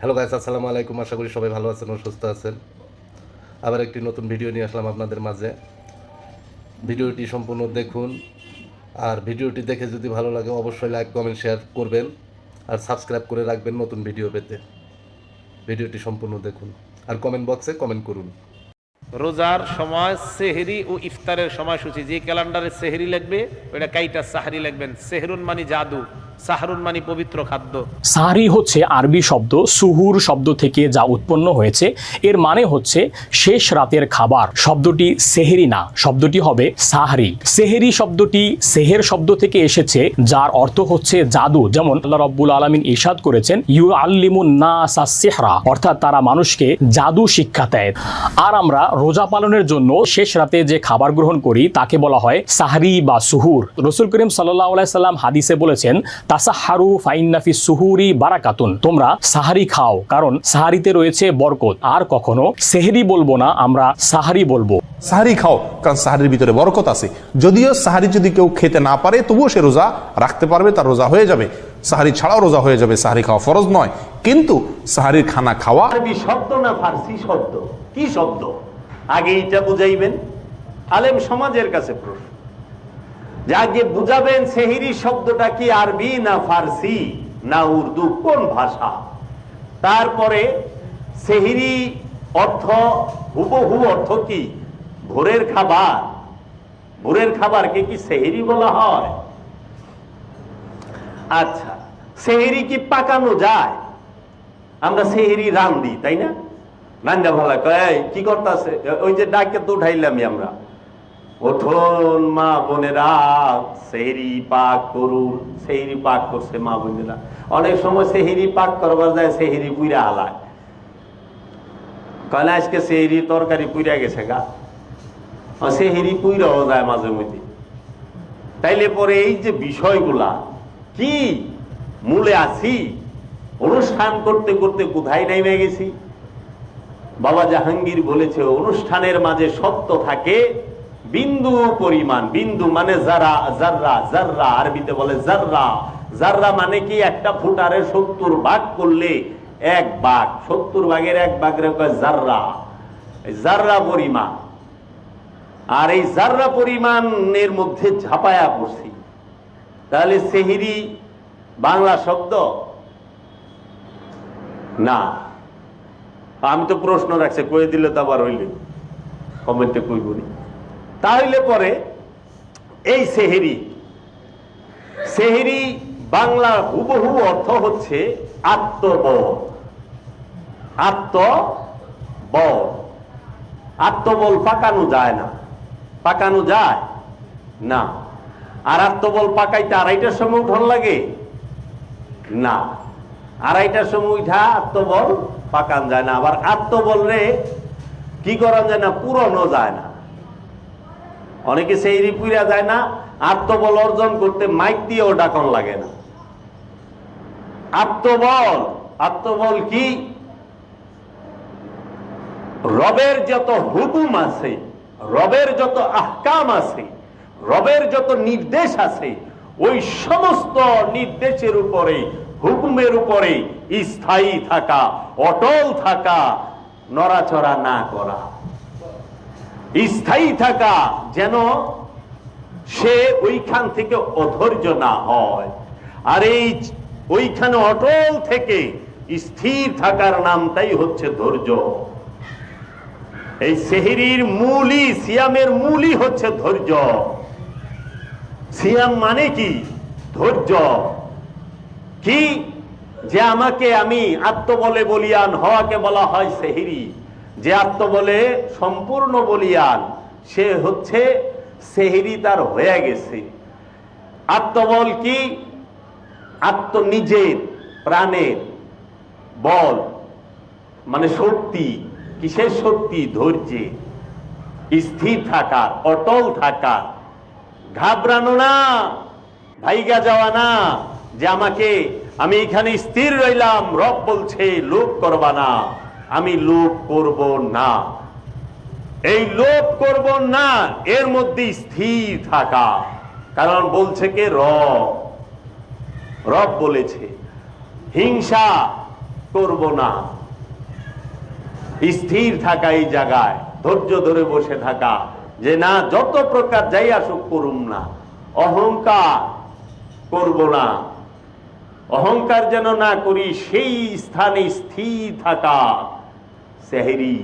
Hello guys আসসালামু আলাইকুম। আশা করি সবাই ভালো আছেন ও সুস্থ আছেন। আবার একটি নতুন ভিডিও নিয়ে আসলাম আপনাদের মাঝে। ভিডিওটি সম্পূর্ণ দেখুন। আর ভিডিওটি দেখে যদি ভালো লাগে, অবশ্যই লাইক কমেন্ট শেয়ার করবেন। আর সাবস্ক্রাইব করে রাখবেন নতুন ভিডিও পেতে। ভিডিওটি সম্পূর্ণ দেখুন। আর কমেন্ট বক্সে কমেন্ট করুন। রোজার সময় সেহরি ও ইফতারের সময়সূচি, যে ক্যালেন্ডারে সেহরি লাগবে ওটা কাইটা সাহারি লাগবেন সেহরুন মানি জাদু। সাহারি হচ্ছে আরবি শব্দ, সুহুর শব্দ থেকে যা উৎপন্ন হয়েছে। এর মানে হচ্ছে শেষ রাতের খাবার। শব্দটি সেহেরি না, শব্দটি হবে সাহারি। সেহেরি শব্দটি সেহের শব্দ থেকে এসেছে, যার অর্থ হচ্ছে জাদু। যেমন আল্লাহ রব্বুল আলমিন ইরশাদ করেছেন ইউ আল্লিমুন না সেহরা অর্থাৎ তারা মানুষকে জাদু শিক্ষা দেয়। আর আমরা রোজা পালনের জন্য শেষ রাতে যে খাবার গ্রহণ করি, তাকে বলা হয় সাহারি বা সুহুর। রসুল করিম সাল্লাহ সাল্লাম হাদিসে বলেছেন তাসাহারু ফাইন্নাফি সুহুরি বারাকাতুন। তোমরা সাহারি খাও কারণ সাহারিতে রয়েছে বরকত। আর কখনো সেহরি বলব না আমরা সাহারি বলব। সাহারি খাও কারণ সাহারির ভিতরে বরকত আছে। যদিও সাহারি যদি কেউ খেতে না পারে তবুও সে রোজা রাখতে পারবে তার রোজা হয়ে যাবে। সাহারি ছাড়াও রোজা হয়ে যাবে সাহারি খাওয়া ফরজ নয়। কিন্তু সাহারির খানা খাওয়া আরবি শব্দ না ফার্সি শব্দ? কি শব্দ? আগে এটা বুঝাইবেন? আলেম সমাজের কাছে প্রশ্ন। যে আগে বুঝাবেন সেহিরি শব্দটা কি আরবি না ফার্সি? না উর্দু কোন ভাষা? তারপরে সেহিরি অর্থ হুবহু অর্থ কি? ভোরের খাবার। ভোরের খাবারকে কি সেহেরি বলা হয়? আচ্ছা সেহেরি কি পাকানো যায়? আমরা সেহেরি রান দিই তাই না? রান্দা ভালা কয় "এই, কি করতেছে? ওই যে ডাকে তো উঠাইলামই আমরা। ওঠন মা বোনেরা, সেহরি পাক করুন, সেহরি পাক করছে মা বোনেরা। অনেক সময় সেহরি পাক করবার যায়, সেহরি পুইরা হালায়। আজকে সেহরি তরকারি পুইরা গেছে গা। সেহরি পুইরাও যায় মাঝে মধ্যে। তাইলে পরে এই যে বিষয়গুলা, কি মূলে আছি? অনুষ্ঠান করতে করতে কোথায় নেমে গেছি? বাবা জাহাঙ্গীর বলেছে, অনুষ্ঠানের মাঝে সত্য থাকে বিন্দু পরিমাণ, বিন্দু মানে জারা জাররা জাররা আরবিতে বলে জাররা জাররা মানে কি? একটা ফুটারে সত্তর ভাগ করলে এক ভাগ। সত্তর ভাগের এক ভাগের জাররা জাররা পরিমাণ। আর এই জাররা পরিমাণের মধ্যে ঝাপায়া পড়ছি। তাহলে সেহিরি বাংলা শব্দ? না। আমি তো প্রশ্ন রাখছি, কয়ে দিলে তো আবার হইলে। কমেন্টে কইবনি তাহলে পরে এই সেহেরি সেহেরি বাংলা হুবহু অর্থ হচ্ছে আত্মবল আত্মবল আত্মবল পাকানো যায় না। পাকানো যায় না। আর আত্মবল পাকাইতে আড়াইটার সময় উঠন লাগে? না। আড়াইটার সময় উঠা আত্মবল পাকান যায় না। আবার আত্মবল রে কি করা যায় না? পুরনো যায় না। অনেকে সেই রিপুইরা যায় না, আত্মবল অর্জন করতে মাইক দিয়েও ডাকন লাগে না। আত্মবল আত্মবল কি? রবের যত হুকুম আছে, রবের যত আহকাম আছে, রবের যত নির্দেশ আছে, ওই সমস্ত নির্দেশের উপরে, হুকুমের উপরে স্থায়ী থাকা, অটল থাকা, নড়াচড়া না করা। স্থায়ী থাকা যেন সে ওইখান থেকে অধৈর্য না হয়। আর এই ওইখানে অটল থেকে স্থির থাকার নামটাই হচ্ছে ধৈর্য। এই সেহেরির মূলই, সিয়ামের মূলই হচ্ছে ধৈর্য। সিয়াম মানে কি? ধৈর্য। কি? যে আমাকে আমি আত্মবলে বলিয়ান হওয়াকে বলা হয় সেহিরি। যে আত্মবলে সম্পূর্ণ বলিয়ান, সে হচ্ছে সেহেরি তার হয়ে গেছে। আত্মবল কি? আত্ম নিজের প্রাণের বল মানে শক্তি, কিসের শক্তি? ধৈর্যে। স্থির থাকার অটল থাকার ঘাবড়ানো না, ভাইগা যাওয়া না, যে আমাকে, আমি এখানে স্থির রইলাম, রব বলছে, লোভ করবা না। আমি লোভ করব না। এই লোভ করব না, এর মধ্যে স্থির থাকা। কারণ বলছে কে? রব। রব বলেছে, হিংসা করব না। স্থির থাকা এই জায়গায়, ধৈর্য ধরে বসে থাকা। যে না, যত প্রকার যাই আসুক করুম না। অহংকার করব না। অহংকার যেন না করি, সেই স্থানে স্থির থাকা। সেহেরি